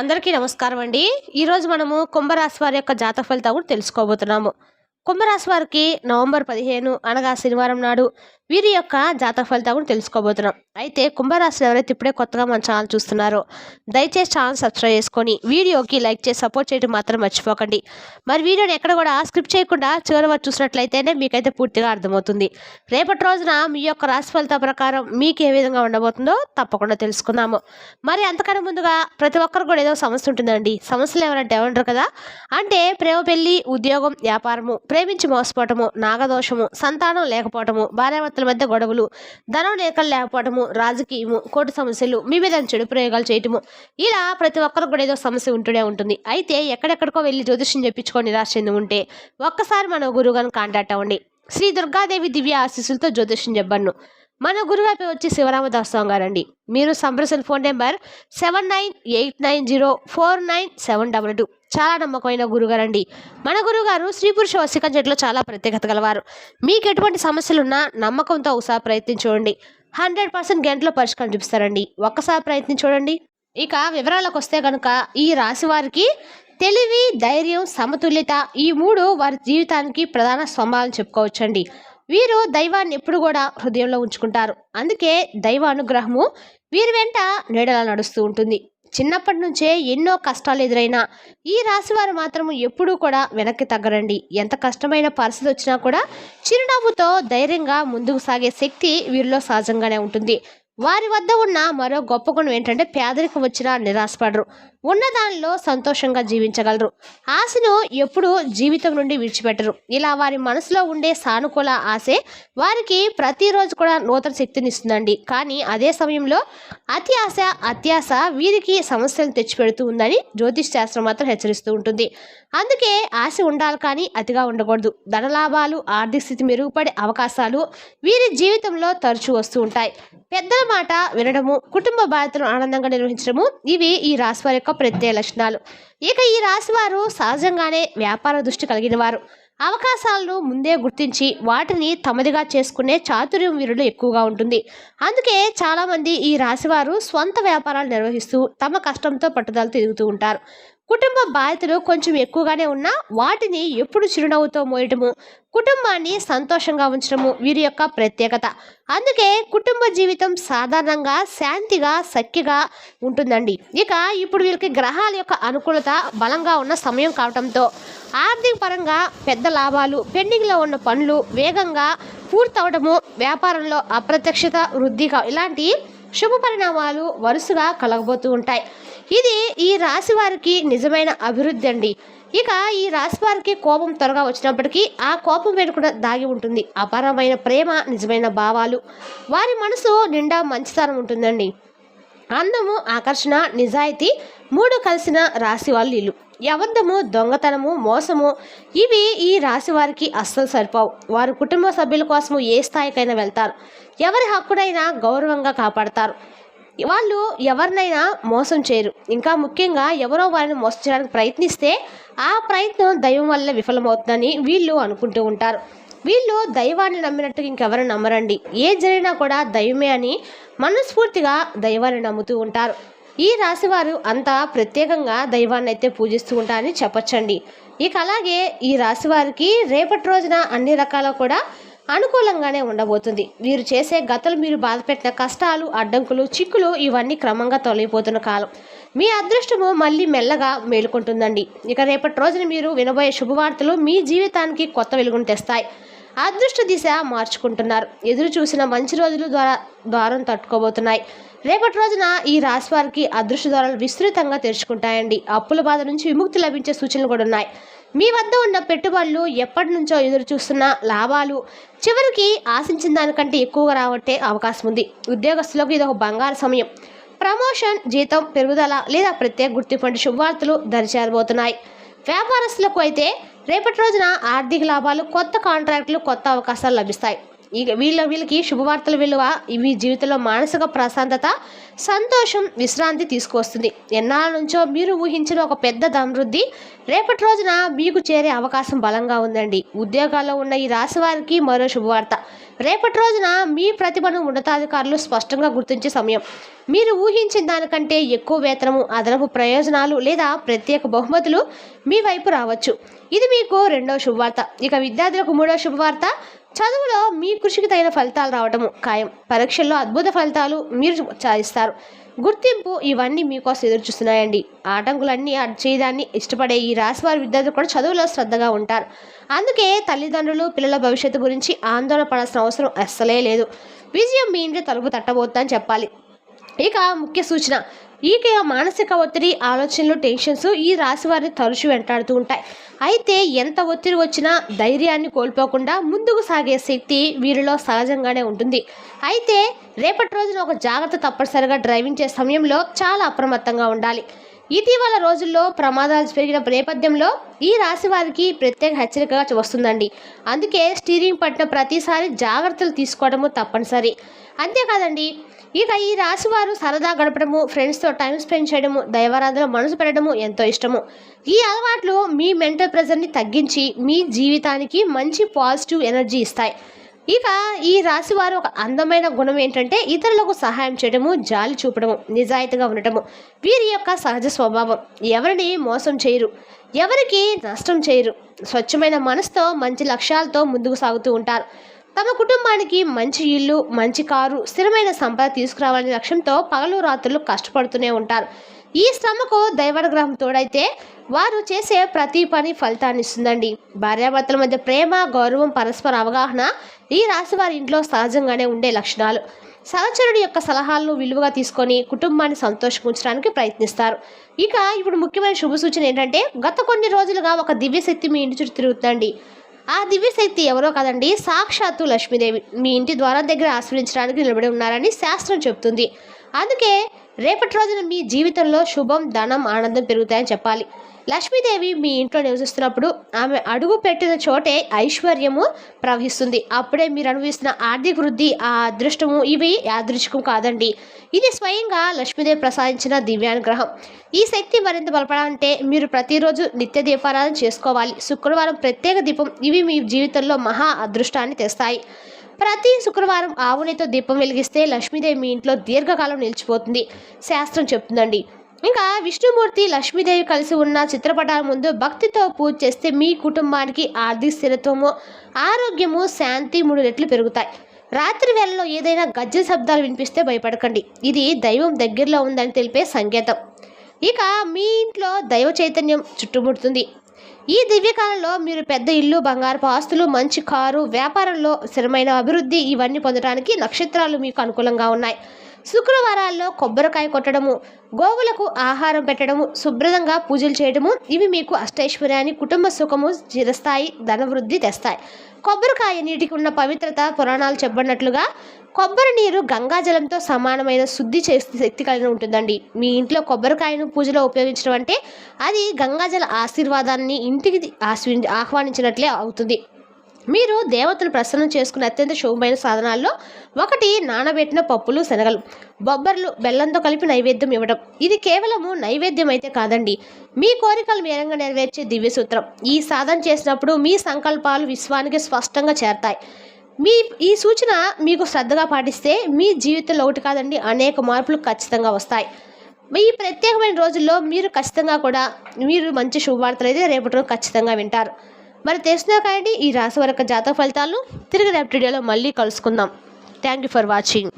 అందరికీ నమస్కారం అండి. ఈరోజు మనము కుంభరాశి వారి యొక్క జాతక ఫలితాలు కూడా తెలుసుకోబోతున్నాము. కుంభరాశి వారికి నవంబర్ పదిహేను అనగా శనివారం నాడు వీరి యొక్క జాతక ఫలితాలు కూడా తెలుసుకోబోతున్నాం. అయితే కుంభరాశులు ఎవరైతే ఇప్పుడే కొత్తగా మన ఛానల్ చూస్తున్నారో దయచేసి ఛానల్ సబ్స్క్రైబ్ చేసుకొని వీడియోకి లైక్ చేసి సపోర్ట్ చేయడం మాత్రం మర్చిపోకండి. మరి వీడియోని ఎక్కడ కూడా స్క్రిప్ట్ చేయకుండా చివరి వరకు చూసినట్లయితేనే మీకైతే పూర్తిగా అర్థమవుతుంది. రేపటి రోజున మీ యొక్క రాశి ఫలితం ప్రకారం మీకు ఏ విధంగా ఉండబోతుందో తప్పకుండా తెలుసుకుందాము. మరి అంతకన్నా ముందుగా ప్రతి ఒక్కరు కూడా ఏదో సమస్య ఉంటుందండి. సమస్యలు ఎవరంటే ఏమంటారు కదా? అంటే ప్రేమ పెళ్ళి ఉద్యోగం వ్యాపారము ప్రేమించి మోసపోవటము నాగదోషము సంతానం లేకపోవటము భార్యాభర్తల మధ్య గొడవలు ధనం లేఖలు లేకపోవడము రాజకీయము కోర్టు సమస్యలు మీ మీద చెడు ప్రయోగాలు చేయటము. ఇలా ప్రతి ఒక్కరికి కూడా ఏదో సమస్య ఉంటూనే ఉంటుంది. అయితే ఎక్కడెక్కడికో వెళ్ళి జ్యోతిష్యం చెప్పించుకొని నిరాశ చెంది ఉంటే ఒక్కసారి మన గురువుగారిని కాంటాక్ట్ అవ్వండి. శ్రీ దుర్గాదేవి దివ్య ఆశీస్సులతో జ్యోతిష్యం చెప్పను మన గురుగారి వచ్చి శివరామదాస్ స్వామి గారండి మీరు సంప్రసన్ phone number seven nine eight nine zero four nine seven double two. చాలా నమ్మకమైన గురుగారండి. మన గురుగారు స్త్రీ పురుష వసిక జట్లో చాలా ప్రత్యేకత గలవారు. మీకు ఎటువంటి సమస్యలున్నా నమ్మకంతో ఒకసారి ప్రయత్నించండి హండ్రెడ్ పర్సెంట్ గంటలో పరిష్కారం చూపిస్తారండి. ఒక్కసారి ప్రయత్నం చూడండి. ఇక వివరాలకు వస్తే కనుక ఈ రాశి వారికి తెలివి ధైర్యం సమతుల్యత ఈ మూడు వారి జీవితానికి ప్రధాన స్తంభాలను చెప్పుకోవచ్చండి. వీరు దైవాన్ని ఎప్పుడు కూడా హృదయంలో ఉంచుకుంటారు. అందుకే దైవ అనుగ్రహము వీరి వెంట నీడలా నడుస్తూ ఉంటుంది. చిన్నప్పటి నుంచే ఎన్నో కష్టాలు ఎదురైనా ఈ రాశివారు మాత్రం ఎప్పుడూ కూడా వెనక్కి తగ్గరండి. ఎంత కష్టమైన పరిస్థితి వచ్చినా కూడా చిరునవ్వుతో ధైర్యంగా ముందుకు సాగే శక్తి వీరిలో సహజంగానే ఉంటుంది. వారి వద్ద ఉన్న మరో గొప్ప గుణం ఏంటంటే పేదరికం వచ్చినా నిరాశపడరు. ఉన్నదానిలో సంతోషంగా జీవించగలరు. ఆశను ఎప్పుడూ జీవితం నుండి విడిచిపెట్టరు. ఇలా వారి మనసులో ఉండే సానుకూల ఆశే వారికి ప్రతిరోజు కూడా నూతన శక్తిని ఇస్తుందండి కానీ అదే సమయంలో అతి ఆశ అత్యాశ వీరికి సమస్యలు తెచ్చిపెడుతూ ఉందని జ్యోతిష్ శాస్త్రం మాత్రం హెచ్చరిస్తూ ఉంటుంది. అందుకే ఆశ ఉండాలి కానీ అతిగా ఉండకూడదు. ధనలాభాలు ఆర్థిక స్థితి మెరుగుపడే అవకాశాలు వీరి జీవితంలో తరచూ వస్తూ ఉంటాయి. పెద్దల మాట వినడము కుటుంబ బాధ్యతను ఆనందంగా నిర్వహించడము ఇవి ఈ రాశి వారి యొక్క ప్రత్యయ లక్షణాలు. ఇక ఈ రాశివారు సహజంగానే వ్యాపార దృష్టి కలిగిన వారు. అవకాశాలను ముందే గుర్తించి వాటిని తమదిగా చేసుకునే చాతుర్యం వీరులు ఎక్కువగా ఉంటుంది. అందుకే చాలామంది ఈ రాశివారు స్వంత వ్యాపారాలు నిర్వహిస్తూ తమ కష్టంతో పట్టుదల తిరుగుతూ ఉంటారు. కుటుంబ బాధ్యతలు కొంచెం ఎక్కువగానే ఉన్నా వాటిని ఎప్పుడు చిరునవ్వుతో మోయటము కుటుంబాన్ని సంతోషంగా ఉంచడము వీరి యొక్క ప్రత్యేకత. అందుకే కుటుంబ జీవితం సాధారణంగా శాంతిగా సఖ్యగా ఉంటుందండి. ఇక ఇప్పుడు వీరికి గ్రహాల యొక్క అనుకూలత బలంగా ఉన్న సమయం కావడంతో ఆర్థిక పరంగా పెద్ద లాభాలు పెండింగ్లో ఉన్న పనులు వేగంగా పూర్తవడము వ్యాపారంలో అప్రత్యక్షత వృద్ధి ఇలాంటి శుభ పరిణామాలు వరుసగా కలగబోతూ ఉంటాయి. ఇది ఈ రాశి వారికి నిజమైన అభివృద్ధి అండి. ఇక ఈ రాశి వారికి కోపం త్వరగా వచ్చినప్పటికీ ఆ కోపం వెనుక దాగి ఉంటుంది. అపారమైన ప్రేమ నిజమైన భావాలు. వారి మనసు నిండా మంచితనం ఉంటుందండి. అందము ఆకర్షణ నిజాయితీ మూడు కలిసిన రాశి వాళ్ళు ఇల్లు అబద్ధము దొంగతనము మోసము ఇవి ఈ రాశి వారికి అస్సలు సరిపోవు. వారు కుటుంబ సభ్యుల కోసము ఏ స్థాయికైనా వెళ్తారు. ఎవరి హక్కుడైనా గౌరవంగా కాపాడతారు. వాళ్ళు ఎవరినైనా మోసం చేయరు. ఇంకా ముఖ్యంగా ఎవరో వారిని మోసం చేయడానికి ప్రయత్నిస్తే ఆ ప్రయత్నం దైవం వల్ల విఫలమవుతుందని వీళ్ళు అనుకుంటూ ఉంటారు. వీళ్ళు దైవాన్ని నమ్మినట్టు ఇంకెవరు నమ్మరండి. ఏ జరిగినా కూడా దైవమే అని మనస్ఫూర్తిగా దైవాన్ని నమ్ముతూ ఉంటారు. ఈ రాశివారు అంతా ప్రత్యేకంగా దైవాన్ని అయితే పూజిస్తూ ఉంటారని చెప్పచ్చండి. ఇక అలాగే ఈ రాశివారికి రేపటి రోజున అన్ని రకాల కూడా అనుకూలంగానే ఉండబోతుంది. వీరు చేసే గతలు మీరు బాధపెట్టిన కష్టాలు అడ్డంకులు చిక్కులు ఇవన్నీ క్రమంగా తొలగిపోతున్న కాలం. మీ అదృష్టము మళ్ళీ మెల్లగా మేలుకుంటుందండి. ఇక రేపటి రోజున మీరు వినబోయే శుభవార్తలు మీ జీవితానికి కొత్త వెలుగును తెస్తాయి. అదృష్ట దిశ మార్చుకుంటున్నారు. ఎదురు చూసిన మంచి రోజులు ద్వారా ద్వారం తట్టుకోబోతున్నాయి. రేపటి రోజున ఈ రాశి వారికి అదృష్ట ద్వారాలు విస్తృతంగా తెరుచుకుంటాయండి. అప్పుల బాధ నుంచి విముక్తి లభించే సూచనలు కూడా ఉన్నాయి. మీ వద్ద ఉన్న పెట్టుబడులు ఎప్పటి నుంచో ఎదురు చూస్తున్న లాభాలు చివరికి ఆశించిన దానికంటే ఎక్కువగా రావట్టే అవకాశం ఉంది. ఉద్యోగస్తులకు ఇది ఒక బంగారు సమయం. ప్రమోషన్ జీతం పెరుగుదల లేదా ప్రత్యేక గుర్తింపు వంటి శుభవార్తలు దరిచేరబోతున్నాయి. వ్యాపారస్తులకు అయితే రేపటి రోజున ఆర్థిక లాభాలు కొత్త కాంట్రాక్టులు కొత్త అవకాశాలు లభిస్తాయి. ఇక వీళ్ళ వీళ్ళకి శుభవార్తల విలువ ఇవి జీవితంలో మానసిక ప్రశాంతత సంతోషం విశ్రాంతి తీసుకువస్తుంది. ఎన్నాళ్ళ నుంచో మీరు ఊహించిన ఒక పెద్ద సమృద్ధి రేపటి రోజున మీకు చేరే అవకాశం బలంగా ఉందండి. ఉద్యోగాల్లో ఉన్న ఈ రాశి వారికి మరో శుభవార్త. రేపటి రోజున మీ ప్రతిభను ఉన్నతాధికారులు స్పష్టంగా గుర్తించే సమయం. మీరు ఊహించిన దానికంటే ఎక్కువ వేతనము అదనపు ప్రయోజనాలు లేదా ప్రత్యేక బహుమతులు మీ వైపు రావచ్చు. ఇది మీకు రెండవ శుభవార్త. ఇక విద్యార్థులకు మూడవ శుభవార్త. చదువులో మీ కృషికి తగిన ఫలితాలు రావటము ఖాయం. పరీక్షల్లో అద్భుత ఫలితాలు మీరు సాధిస్తారు గుర్తింపు ఇవన్నీ మీకోసం ఎదురు చూస్తున్నాయండి. ఆటంకులన్నీ చేయడాన్ని ఇష్టపడే ఈ రాశివారి విద్యార్థులు కూడా చదువులో శ్రద్ధగా ఉంటారు. అందుకే తల్లిదండ్రులు పిల్లల భవిష్యత్తు గురించి ఆందోళన పడాల్సిన అవసరం అస్సలే లేదు. విజయం మీ ఇంట్లో తలుపు తట్టబోతుందని చెప్పాలి. ఇక ముఖ్య సూచన ఇక మానసిక ఒత్తిడి ఆలోచనలు టెన్షన్స్ ఈ రాశి వారిని తరచు వెంటాడుతూ ఉంటాయి. అయితే ఎంత ఒత్తిడి వచ్చినా ధైర్యాన్ని కోల్పోకుండా ముందుకు సాగే శక్తి వీరిలో సహజంగానే ఉంటుంది. అయితే రేపటి రోజున ఒక జాగ్రత్త తప్పనిసరిగా డ్రైవింగ్ చేసే సమయంలో చాలా అప్రమత్తంగా ఉండాలి. ఇటీవల రోజుల్లో ప్రమాదాలు పెరిగిన నేపథ్యంలో ఈ రాశి వారికి ప్రత్యేక హెచ్చరికగా వస్తుందండి. అందుకే స్టీరింగ్ పట్టిన ప్రతిసారి జాగ్రత్తలు తీసుకోవడము తప్పనిసరి. అంతేకాదండి. ఇక ఈ రాశి వారు సరదా గడపడము ఫ్రెండ్స్తో టైం స్పెండ్ చేయడము దైవారాధన మనసు పెట్టడము ఎంతో ఇష్టము. ఈ అలవాట్లు మీ మెంటల్ ప్రెజర్ని తగ్గించి మీ జీవితానికి మంచి పాజిటివ్ ఎనర్జీ ఇస్తాయి. ఇక ఈ రాశి వారు ఒక అందమైన గుణం ఏంటంటే ఇతరులకు సహాయం చేయడము జాలి చూపడము నిజాయితీగా ఉండటము. వీరి యొక్క సహజ స్వభావం ఎవరిని మోసం చేయరు ఎవరికి నష్టం చేయరు. స్వచ్ఛమైన మనసుతో మంచి లక్ష్యాలతో ముందుకు సాగుతూ ఉంటారు. తమ కుటుంబానికి మంచి ఇల్లు మంచి కారు స్థిరమైన సంపద తీసుకురావాలనే లక్ష్యంతో పగలు రాత్రులు కష్టపడుతూనే ఉంటారు. ఈ శ్రమకు దైవానుగ్రహం తోడైతే వారు చేసే ప్రతి పని ఫలితాన్ని ఇస్తుందండి. భార్యాభర్తల మధ్య ప్రేమ గౌరవం పరస్పర అవగాహన ఈ రాశి వారి ఇంట్లో సహజంగానే ఉండే లక్షణాలు. సహచరుడి యొక్క సలహాలను విలువగా తీసుకొని కుటుంబాన్ని సంతోషించడానికి ప్రయత్నిస్తారు. ఇక ఇప్పుడు ముఖ్యమైన శుభ సూచన ఏంటంటే గత కొన్ని రోజులుగా ఒక దివ్యశక్తి మీ ఇంటి చుట్టూ తిరుగుతుందండి. ఆ దివ్యశక్తి ఎవరో కదండి సాక్షాత్తు లక్ష్మీదేవి. మీ ఇంటి ద్వారా దగ్గర ఆశ్రయించడానికి నిలబడి ఉన్నారని శాస్త్రం చెప్తుంది అందుకే రేపటి రోజున మీ జీవితంలో శుభం ధనం ఆనందం పెరుగుతాయని చెప్పాలి. లక్ష్మీదేవి మీ ఇంట్లో నివసిస్తున్నప్పుడు ఆమె అడుగు పెట్టిన చోటే ఐశ్వర్యము ప్రవహిస్తుంది. అప్పుడే మీరు అనుభవిస్తున్న ఆర్థిక వృద్ధి ఆ అదృష్టము ఇవి యాదృచ్ఛికం కాదండి. ఇది స్వయంగా లక్ష్మీదేవి ప్రసాదించిన దివ్యానుగ్రహం. ఈ శక్తి మరింత బలపడాలంటే మీరు ప్రతిరోజు నిత్య దీపారాధన చేసుకోవాలి. శుక్రవారం ప్రత్యేక దీపం. ఇవి మీ జీవితంలో మహా అదృష్టాన్ని తెస్తాయి. ప్రతి శుక్రవారం ఆవునితో దీపం వెలిగిస్తే లక్ష్మీదేవి మీ ఇంట్లో దీర్ఘకాలం నిలిచిపోతుంది. శాస్త్రం చెప్తుందండి. ఇంకా విష్ణుమూర్తి లక్ష్మీదేవి కలిసి ఉన్న చిత్రపటాల ముందు భక్తితో పూజ చేస్తే మీ కుటుంబానికి ఆర్థిక స్థిరత్వము ఆరోగ్యము శాంతి మూడు రెట్లు పెరుగుతాయి. రాత్రి వేళలో ఏదైనా గజ్జ శబ్దాలు వినిపిస్తే భయపడకండి. ఇది దైవం దగ్గరలో ఉందని తెలిపే సంకేతం. ఇక మీ ఇంట్లో దైవ చైతన్యం చుట్టుముడుతుంది. ఈ దివ్యకాలంలో మీరు పెద్ద ఇల్లు బంగారపు ఆస్తులు మంచి కారు వ్యాపారంలో స్థిరమైన అభివృద్ధి ఇవన్నీ పొందడానికి నక్షత్రాలు మీకు అనుకూలంగా ఉన్నాయి. శుక్రవారాల్లో కొబ్బరికాయ కొట్టడము గోవులకు ఆహారం పెట్టడము శుభ్రంగా పూజలు చేయడము ఇవి మీకు అష్టైశ్వర్యాన్ని కుటుంబ సుఖము చిరస్థాయి ధనవృద్ధి తెస్తాయి. కొబ్బరికాయ నీటికి ఉన్న పవిత్రత పురాణాలు చెప్పబడినట్లుగా కొబ్బరి నీరు గంగాజలంతో సమానమైన శుద్ధి చేసే శక్తి కలిగి ఉంటుందండి. మీ ఇంట్లో కొబ్బరికాయను పూజలో ఉపయోగించడం అంటే అది గంగాజల ఆశీర్వాదాన్ని ఇంటికి ఆహ్వానించినట్లే అవుతుంది. మీరు దేవతను ప్రసన్నం చేసుకునే అత్యంత శుభమైన సాధనాల్లో ఒకటి నానబెట్టిన పప్పులు శనగలు. బొబ్బర్లు బెల్లంతో కలిపి నైవేద్యం ఇవ్వడం. ఇది కేవలము నైవేద్యం అయితే కాదండి. మీ కోరికలు మేరంగా నెరవేర్చే దివ్య సూత్రం. ఈ సాధన చేసినప్పుడు మీ సంకల్పాలు విశ్వానికి స్పష్టంగా చేరతాయి. మీ ఈ సూచన మీకు శ్రద్ధగా పాటిస్తే మీ జీవితంలో ఒకటి కాదండి అనేక మార్పులు ఖచ్చితంగా వస్తాయి. ఈ ప్రత్యేకమైన రోజుల్లో మీరు ఖచ్చితంగా కూడా మీరు మంచి శుభవార్తలు అయితే రేపటి రోజు ఖచ్చితంగా వింటారు. మరి తెలిసినా కానీ ఈ రాశి వరకు జాతక ఫలితాలను తిరిగి రేపటి వీడియోలో మళ్ళీ కలుసుకుందాం. Thank you for watching